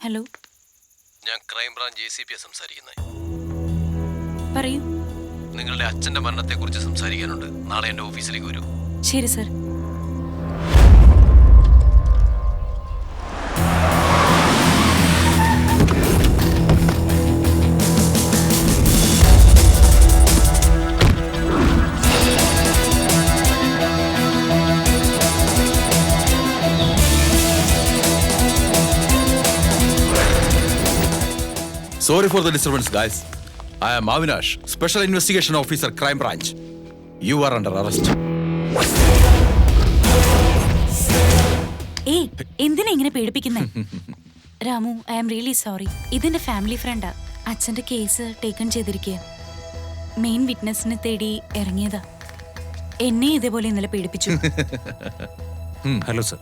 Hello ഞാൻ crime branch A C P സംസാരിക്കുന്നത് പറയൂ. നിങ്ങളുടെ അച്ഛന്റെ മരണത്തെ കുറിച്ച് സംസാരിക്കാനുണ്ട്. നാളെ എന്റെ ഓഫീസിലേക്ക് വരൂ. ശരി sir Sorry for the disturbance guys I am Avinash special investigation officer crime branch you are under arrest ഏയ് എന്തിനാ ഇങ്ങനെ പേടിപ്പിക്കുന്നേ? Ramu I am really sorry ഇതിന്റെ ഫാമിലി ഫ്രണ്ടാ അച്ഛന്റെ കേസ് ടേക്കൺ ചെയ്തിരിക്കുക മെയിൻ വിറ്റ്നസിനെ തേടി ഇറങ്ങിയതാ. എന്നെ ഇതേപോലെ ഇന്നലെ പേടിപ്പിച്ചു. Hello sir.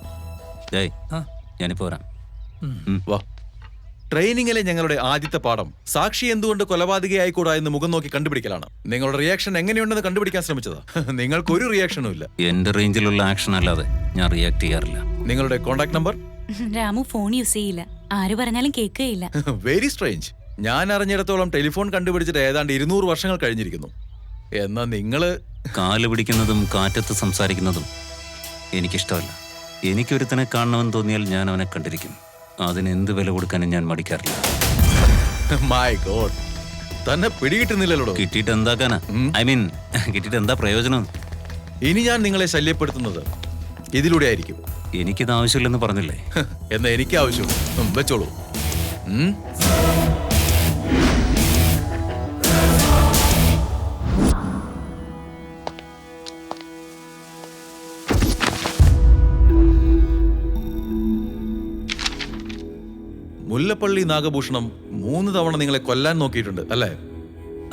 ഞാനിപ്പോ വരാം. വാ. ട്രെയിനിങ്ങിലെ ഞങ്ങളുടെ ആദ്യത്തെ പാഠം സാക്ഷി എന്തുകൊണ്ട് കൊലപാതകയായിക്കൂടാ എന്ന് മുഖം നോക്കി കണ്ടുപിടിക്കലാണ്. നിങ്ങളുടെ റിയാക്ഷൻ എങ്ങനെയുണ്ടെന്ന് കണ്ടുപിടിക്കാൻ ശ്രമിച്ചതാ. നിങ്ങൾക്ക് ഒരു റിയാക്ഷനും ഇല്ല. എന്റെ റേഞ്ചിലുള്ള ആക്ഷൻ അല്ലാതെ ഞാൻ റിയാക്ട് ചെയ്യാറില്ല. നിങ്ങളുടെ contact number Ramu phone use ചെയ്യില്ല. ആര് പറഞ്ഞാലും കേൾക്കുകയില്ല. വെരി സ്ട്രേഞ്ച് ഞാൻ അറിഞ്ഞിടത്തോളം ടെലിഫോൺ കണ്ടുപിടിച്ചിട്ട് ഏതാണ്ട് ഇരുന്നൂറ് വർഷങ്ങൾ കഴിഞ്ഞിരിക്കുന്നു. എന്നാ നിങ്ങൾ? കാൽ പിടിക്കുന്നതും കാറ്റത്ത് സംസാരിക്കുന്നതും എനിക്കിഷ്ടമല്ല. എനിക്കൊരുത്തനെ കാണണമെന്ന് തോന്നിയാൽ ഞാൻ അവനെ കണ്ടിരിക്കും. അതിന് എന്ത് വില കൊടുക്കാനും ഞാൻ മടിക്കാറില്ല. മൈ ഗോഡ് തന്നെ പിടികിട്ടുന്നില്ലല്ലോ കിട്ടിയിട്ട് എന്താക്കാനാ ഐ മീൻ കിട്ടിയിട്ട് എന്താ പ്രയോജനം? ഇനി ഞാൻ നിങ്ങളെ ശല്യപ്പെടുത്തുന്നത് ഇതിലൂടെ ആയിരിക്കും. എനിക്കിത് ആവശ്യമില്ലെന്ന് പറഞ്ഞില്ലേ? എന്നാ എനിക്ക് ആവശ്യം വെച്ചോളൂ. മുല്ലപ്പള്ളി നാഗഭൂഷണം മൂന്ന് തവണ നിങ്ങളെ കൊല്ലാൻ നോക്കിയിട്ടുണ്ട് അല്ലേ?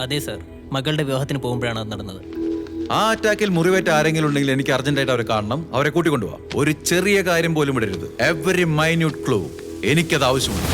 അതെ സർ. മകളുടെ വിവാഹത്തിന് പോകുമ്പോഴാണ് അത് നടന്നത്. ആ അറ്റാക്കിൽ മുറിവേറ്റ ആരെങ്കിലും ഉണ്ടെങ്കിൽ എനിക്ക് അർജന്റായിട്ട് അവരെ കാണണം. അവരെ കൂട്ടിക്കൊണ്ടുപോകാം ഒരു ചെറിയ കാര്യം പോലും ഇടരുത് എവറി മൈന്യൂട്ട് ക്ലൂ എനിക്കത് ആവശ്യമുണ്ട്.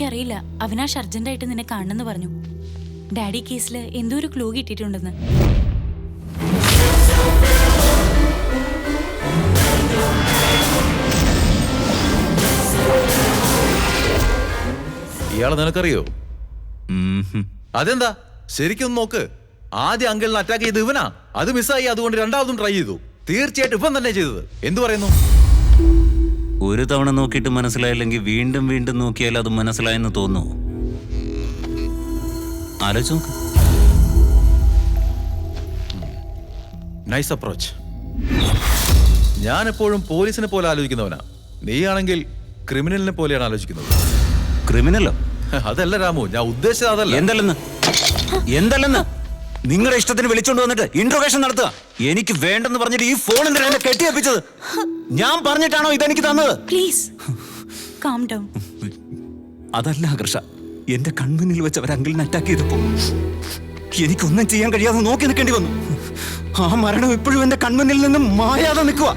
എനിക്കറിയില്ല. അവിനാഷ് അർജന്റായിട്ട് നിന്നെ കാണണമെന്ന് പറഞ്ഞു. ഡാഡി കേസിൽ എന്തോ ഒരു ക്ലൂ കിട്ടിയിട്ടുണ്ടെന്ന്. ഇയാളെ നിനക്കറിയോ? അതെന്താ? ശരിക്കും നോക്ക്. ആദ്യം അങ്കിളിനെ അറ്റാക്ക് ചെയ്ത് ഇവനാ. അത് മിസ്സായി അതുകൊണ്ട് രണ്ടാമതും ട്രൈ ചെയ്തു. തീർച്ചയായിട്ടും ഇവൻ തന്നെ ചെയ്തത്. എന്തു പറയുന്നു? ഒരു തവണ നോക്കിയിട്ട് മനസ്സിലായില്ലെങ്കിൽ വീണ്ടും വീണ്ടും നോക്കിയാൽ അത് മനസ്സിലായെന്ന് തോന്നുന്നു. ആലോചിച്ച് നോക്ക്. നൈസ് അപ്രോച്ച് ഞാൻ എപ്പോഴും പോലീസിനെ പോലെ ആലോചിക്കുന്നവനാ. നീയാണെങ്കിൽ ക്രിമിനലിനെ പോലെയാണ് ആലോചിക്കുന്നത്. ക്രിമിനലോ? അതല്ല രാമു ഞാൻ ഉദ്ദേശിച്ചത് അതല്ല. എന്തല്ലെന്ന്? എന്തല്ലെന്ന്? നിങ്ങളുടെ ഇഷ്ടത്തിന് വിളിച്ചോണ്ട് വന്നിട്ട് ഇൻട്രോഗേഷൻ നടത്തുക. എനിക്ക് വേണ്ടെന്ന് പറഞ്ഞിട്ട് ഈ ഫോൺ എന്തിനാ എന്നെ കെട്ടിയപ്പിച്ചത് ഞാൻ പറഞ്ഞിട്ടാണോ ഇതെനിക്ക് തന്നത്? പ്ലീസ് കാം ഡൗൺ അതല്ല ആകർഷ എന്റെ കൺമുന്നിൽ വെച്ച് അവർ അങ്കിളിനെ അറ്റാക്ക് ചെയ്തപ്പോ എനിക്കൊന്നും ചെയ്യാൻ കഴിയാതെ നോക്കി നിൽക്കേണ്ടി വന്നു. ആ മരണം ഇപ്പോഴും എന്റെ കൺമുന്നിൽ നിന്നും മായാതെ നിൽക്കുക.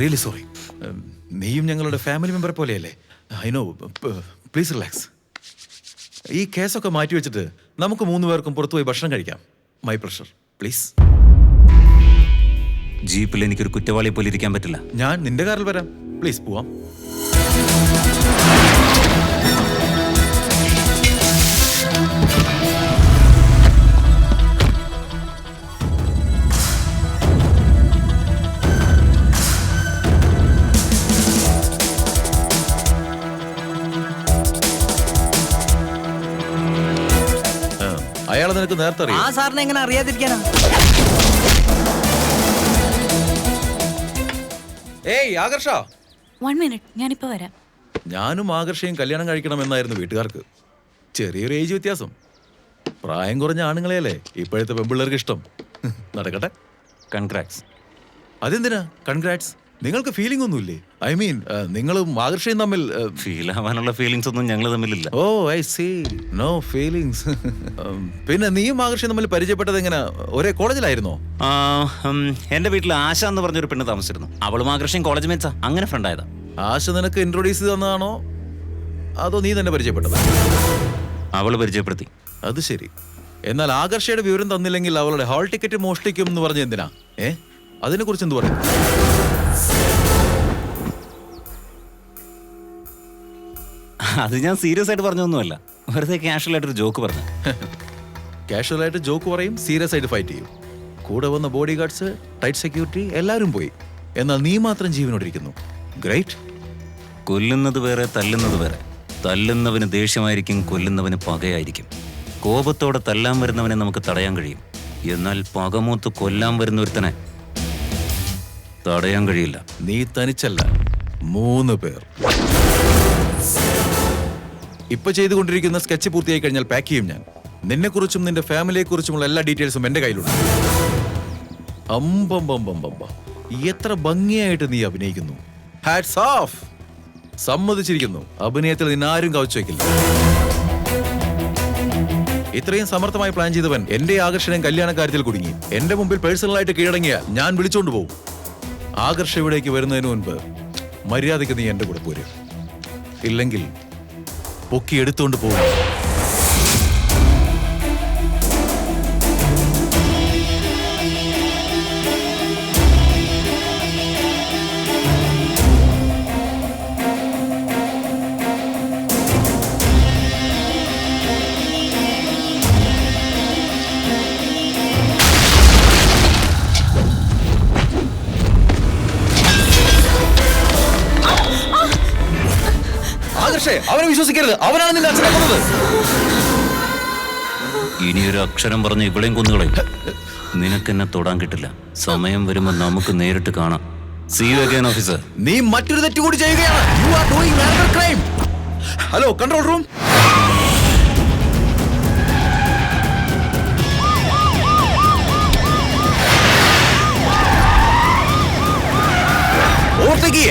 റിയലി സോറി നീയും ഞങ്ങളുടെ ഫാമിലി മെമ്പർ പോലെയല്ലേ? ഐ നോ പ്ലീസ് റിലാക്സ് ഈ കേസൊക്കെ മാറ്റി വെച്ചിട്ട് നമുക്ക് മൂന്ന് പേർക്കും പുറത്തുപോയി ഭക്ഷണം കഴിക്കാം. മൈ പ്രഷർ പ്ലീസ് ജീപ്പിൽ എനിക്കൊരു കുറ്റവാളിയെ പോലെ ഇരിക്കാൻ പറ്റില്ല. ഞാൻ നിന്റെ കാറിൽ വരാം. പ്ലീസ് പോവാം. ആ, അയാളെ നിനക്ക് നേരത്തെ ആ അറിയാം സാറിനെ എങ്ങനെ അറിയാതിരിക്കാനാ? ഏയ് ആകർഷ. വൺ മിനിറ്റ് ഞാനിപ്പോ വരാം. ഞാനും ആകർഷയും കല്യാണം കഴിക്കണം കഴിക്കണമെന്നായിരുന്നു വീട്ടുകാർക്ക്. ചെറിയൊരു ഏജ് വ്യത്യാസം. പ്രായം കുറഞ്ഞ ആണുങ്ങളെയല്ലേ? ഇപ്പോഴത്തെ പെമ്പിള്ളേർക്ക് ഇഷ്ടം. നടക്കട്ടെ. കൺഗ്രാറ്റ്സ് അതെന്തിനാ? കൺഗ്രാറ്റ്സ് നിങ്ങൾക്ക് ഫീലിംഗ് ഒന്നും ഇല്ലേ ഐ മീൻ നിങ്ങളും ആകർഷയും തമ്മിൽ uh, ഫീൽ ആവാനുള്ള ഫീലിംഗ്സ് ഒന്നും ഞങ്ങൾ തമ്മിലില്ല. Oh I see no feelings പിന്നെ നീയും ആകർഷയും തമ്മിൽ പരിചയപ്പെട്ടത് എങ്ങനെ? ഒരേ കോളേജിലായിരുന്നോ? എന്റെ വീട്ടിൽ ആശ എന്ന് പറഞ്ഞൊരു പെണ്ണ് താമസിച്ചിരുന്നു. അവളും ആകർഷയും കോളേജ് മേച്ചാ അങ്ങനെ ഫ്രണ്ട് ആയതാ. ആശ നിനക്ക് ഇൻട്രൊഡ്യൂസ് തന്നതാണോ? അതോ നീ തന്നെ പരിചയപ്പെട്ടത്? അവൾ പരിചയപ്പെടുത്തി. അത് ശരി. എന്നാൽ ആകർഷയുടെ വിവരം തന്നില്ലെങ്കിൽ അവളുടെ ഹാൾ ടിക്കറ്റ് മോഷ്ടിക്കും എന്ന് പറഞ്ഞ എന്തിനാ? ഏ? അതിനെ കുറിച്ച് എന്ത് പറയും? അത് ഞാൻ സീരിയസ് ആയിട്ട് പറഞ്ഞൊന്നുമല്ല വെറുതെ കാഷ്വൽ ആയിട്ടൊരു ജോക്ക് പറഞ്ഞു. കാഷ്വൽ ആയിട്ട് ജോക്ക് പറയും സീരിയസ് ആയിട്ട് ഫൈറ്റ് ചെയ്യും. കൂടെ വന്ന ബോഡി ഗാർഡ്സ് ടൈറ്റ് സെക്യൂരിറ്റി എല്ലാവരും പോയി. എന്നാൽ നീ മാത്രം ജീവനോടിരിക്കുന്നു. ഗ്രേറ്റ് കൊല്ലുന്നത് വേറെ തല്ലുന്നത് വേറെ. തല്ലുന്നവന് ദേഷ്യമായിരിക്കും കൊല്ലുന്നവന് പകയായിരിക്കും. കോപത്തോടെ തല്ലാൻ വരുന്നവനെ നമുക്ക് തടയാൻ കഴിയും. എന്നാൽ പകമൂത്ത് കൊല്ലാൻ വരുന്ന ഒരുത്തനെ തടയാൻ കഴിയില്ല. നീ തനിച്ചല്ല മൂന്ന് പേർ. ഇപ്പൊ ചെയ്തുകൊണ്ടിരിക്കുന്ന സ്കെച്ച് പൂർത്തിയായി കഴിഞ്ഞാൽ പാക്ക് ചെയ്യും ഞാൻ. നിന്നെക്കുറിച്ചും നിന്റെ ഫാമിലിയെ കുറിച്ചുമുള്ള എല്ലാ ഡീറ്റെയിൽസും എന്റെ കയ്യിലുണ്ട്. എത്ര ഭംഗിയായിട്ട് നീ അഭിനയിക്കുന്നു. ഹാറ്റ്സ് ഓഫ് സമ്മതിച്ചിരിക്കുന്നു. അഭിനയത്തിൽ നിന്നാരും കവച്ചു വെക്കില്ല ഇത്രയും സമർത്ഥമായി പ്ലാൻ ചെയ്തവൻ എന്റെ ആകർഷണം കല്യാണ കാര്യത്തിൽ കുടുങ്ങി. എന്റെ മുമ്പിൽ പേഴ്സണലായിട്ട് കീഴടങ്ങിയ ഞാൻ വിളിച്ചോണ്ട് പോകും ആകർഷ ഇവിടേക്ക് വരുന്നതിന് മുൻപ് മര്യാദയ്ക്ക് നീ എന്റെ കൂടെ പോരും. ഇല്ലെങ്കിൽ പൊക്കി എടുത്തുകൊണ്ട് പോകും. അവനെ വിശ്വസിക്കരുത്. അവനാണ് നിന്റെ അച്ഛനെ കൊന്നത്. ഇനി ഒരു അക്ഷരം പറഞ്ഞ് ഇവിടെയും കൊന്നുകളയും നിനക്കെന്നെ തൊടാൻ കിട്ടില്ല. സമയം വരുമ്പോ നമുക്ക് നേരിട്ട് കാണാം. സീ യു അഗൈൻ ഓഫീസർ നീ മറ്റൊരു തെറ്റ് കൂടി ചെയ്യുകയാണ്. You are doing another crime hello control room overtake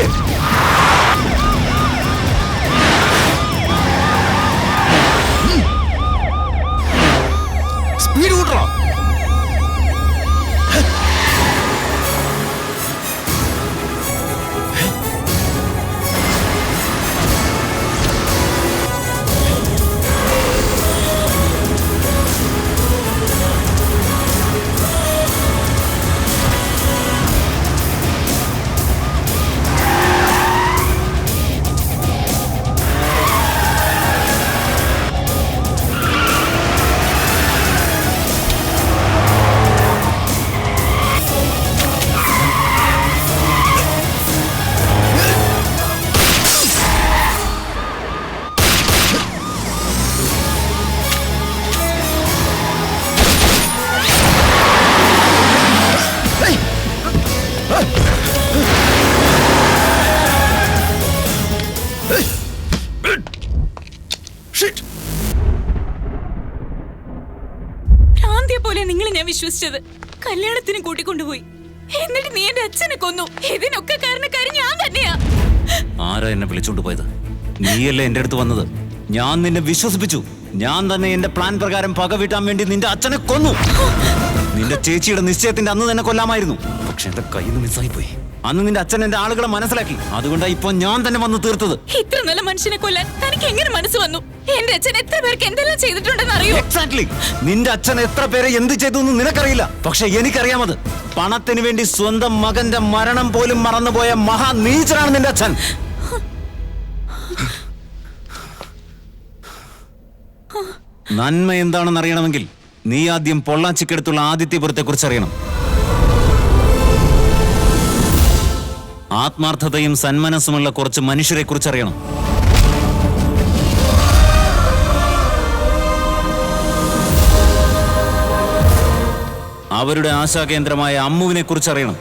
കല്യാണത്തിന് കൂട്ടിക്കൊണ്ടുപോയി. എന്നിട്ട് നീ എന്റെ അച്ഛനെ കൊന്നു. ഇതിനൊക്കെ കാരണക്കാരി ഞാൻ തന്നെയാ. ആരാ എന്നെ വിളിച്ചോണ്ട് പോയത്? നീയല്ലേ എന്റെ അടുത്ത് വന്നത്? ഞാൻ നിന്നെ വിശ്വസിപ്പിച്ചു. ഞാൻ തന്നെ എന്റെ പ്ലാൻ പ്രകാരം പക വീട്ടാൻ വേണ്ടി നിന്റെ അച്ഛനെ കൊന്നു. നിന്റെ ചേച്ചിയുടെ നിശ്ചയത്തിന്റെ അന്ന് തന്നെ കൊല്ലാമായിരുന്നു. പക്ഷെ എന്റെ കയ്യിൽ നിന്ന് മിസ്സായി പോയി അന്ന് നിന്റെ അച്ഛൻ എന്റെ ആളുകളെ മനസ്സിലാക്കി. അതുകൊണ്ടാണ് ഇപ്പൊ ഞാൻ തന്നെ വന്നു തീർത്തത്. ഇത്ര നല്ല മനുഷ്യനെ കൊല്ലാൻ തനിക്ക് എങ്ങനെ മനസ്സ് വന്നു? എന്റെ അച്ഛൻ എത്ര പേർക്ക് എന്തെല്ലാം ചെയ്തിട്ടുണ്ടെന്ന് അറിയോ എക്സാക്ട്ലി നിന്റെ അച്ഛൻ എത്ര പേരെ എന്ത് ചെയ്തു എന്ന് നിനക്കറിയില്ല. പക്ഷെ എനിക്കറിയാമത് പണത്തിന് വേണ്ടി സ്വന്തം മകന്റെ മരണം പോലും മറന്നുപോയ മഹാനീചനാണ് നിന്റെ അച്ഛൻ. നന്മ എന്താണെന്ന് അറിയണമെങ്കിൽ നീ ആദ്യം പൊള്ളാച്ചിക്കടുത്തുള്ള ആദിത്യപുരത്തെ കുറിച്ച് അറിയണം ആത്മാർത്ഥതയും സന്മനസ്സുമുള്ള കുറച്ച് മനുഷ്യരെ കുറിച്ച് അറിയണം അവരുടെ ആശാകേന്ദ്രമായ അമ്മുവിനെ കുറിച്ച് അറിയണം